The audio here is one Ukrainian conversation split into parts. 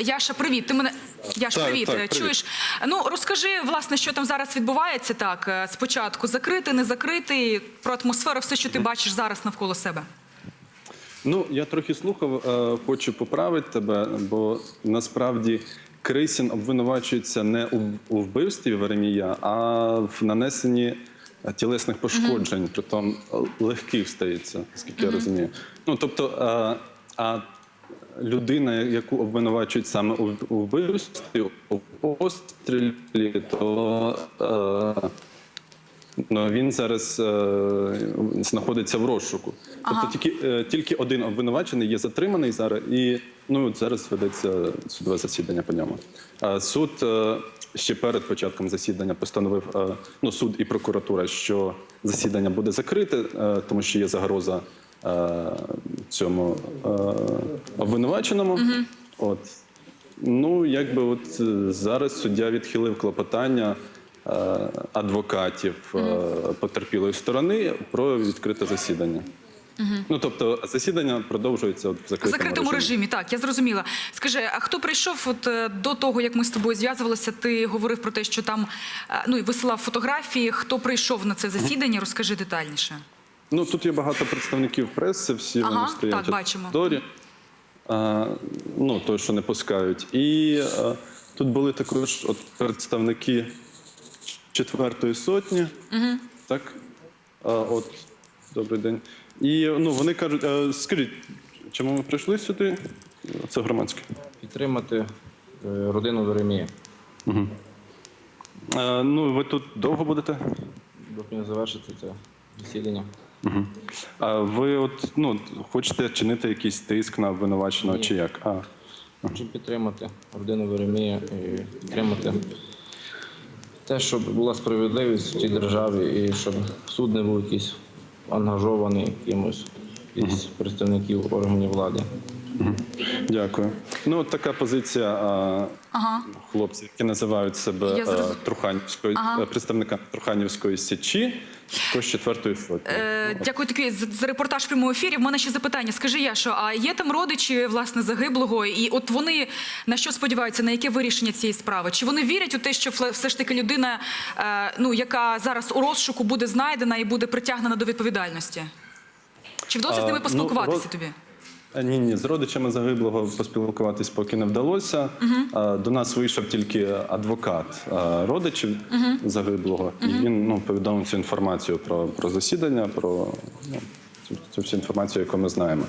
Яша, привіт. Ти мене Яш, Так, привіт. так, Е, привіт. Чуєш? Ну розкажи, власне, що там зараз відбувається. Так, е, спочатку закритий, не закритий, про атмосферу, все, що ти бачиш зараз навколо себе. Ну, я трохи слухав, е, хочу поправити тебе, бо насправді Крисін обвинувачується не у, вбивстві Веремія, а в нанесенні тілесних пошкоджень, притом е, легких стається, скільки я розумію. Ну тобто, е, а людина, яку обвинувачують саме у, вбивстві, у пострілі, то. Е, Ну, він зараз е, знаходиться в розшуку. Ага. Тобто тільки, е, тільки один обвинувачений є затриманий зараз, і ну, от зараз ведеться судове засідання по ньому. А суд е, ще перед початком засідання постановив е, ну, суд і прокуратура, що засідання буде закрите, е, тому що є загроза е, цьому е, обвинуваченому. От. Ну, якби от е, зараз суддя відхилив клопотання е, адвокатів е, потерпілої сторони про відкрите засідання. Ну, тобто, засідання продовжується от в закритому, закритому режимі. режимі, так, я зрозуміла. Скажи, а хто прийшов от е, до того, як ми з тобою зв'язувалися? Ти говорив про те, що там е, ну і висилав фотографії. Хто прийшов на це засідання? Розкажи детальніше. Ну, тут є багато представників преси, всі Ага, вони стоять так, в коридорі. А, ну, той, що не пускають. І а, тут були також от, представники четвертої сотні. Угу. Так? А, от, добрий день. І ну, вони кажуть, а, скажіть, чому ми прийшли сюди? Це громадське. підтримати е, родину Веремія. А, ну, ви тут довго будете? Доки не завершиться це засідання. А ви от, ну, хочете чинити якийсь тиск на обвинуваченого Ні. чи як? А, Хочу підтримати родину Веремія і підтримати те, щоб була справедливість в цій державі і щоб суд не був якийсь ангажований якимось із представників органів влади. Дякую. Ну, от така позиція а, Ага. хлопців, які називають себе Я а, зрозум- Труханівською Ага. е, представниками Труханівської січі, також четвертої сотні. Е, дякую тобі за, за репортаж в прямому ефірі. В мене ще запитання. Скажи, Яшо, а є там родичі власне загиблого? І от вони на що сподіваються, на яке вирішення цієї справи? Чи вони вірять у те, що все ж таки людина, е, ну яка зараз у розшуку буде знайдена і буде притягнена до відповідальності? Чи вдалося з А, ними ну, поспілкуватися род- тобі? А, Ні, ні, з родичами загиблого поспілкуватись поки не вдалося. А, До нас вийшов тільки адвокат родичів загиблого, і він ну, повідомив цю інформацію про, про засідання, про ну, цю, цю всю інформацію, яку ми знаємо.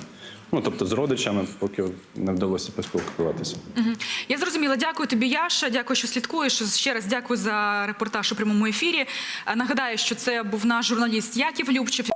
Ну, тобто з родичами поки не вдалося поспілкуватися. Мгм. Я зрозуміла. Дякую тобі, Яша. Дякую, що слідкуєш. Ще раз дякую за репортаж у прямому ефірі. Е, Нагадаю, що це був наш журналіст Яків Любчев.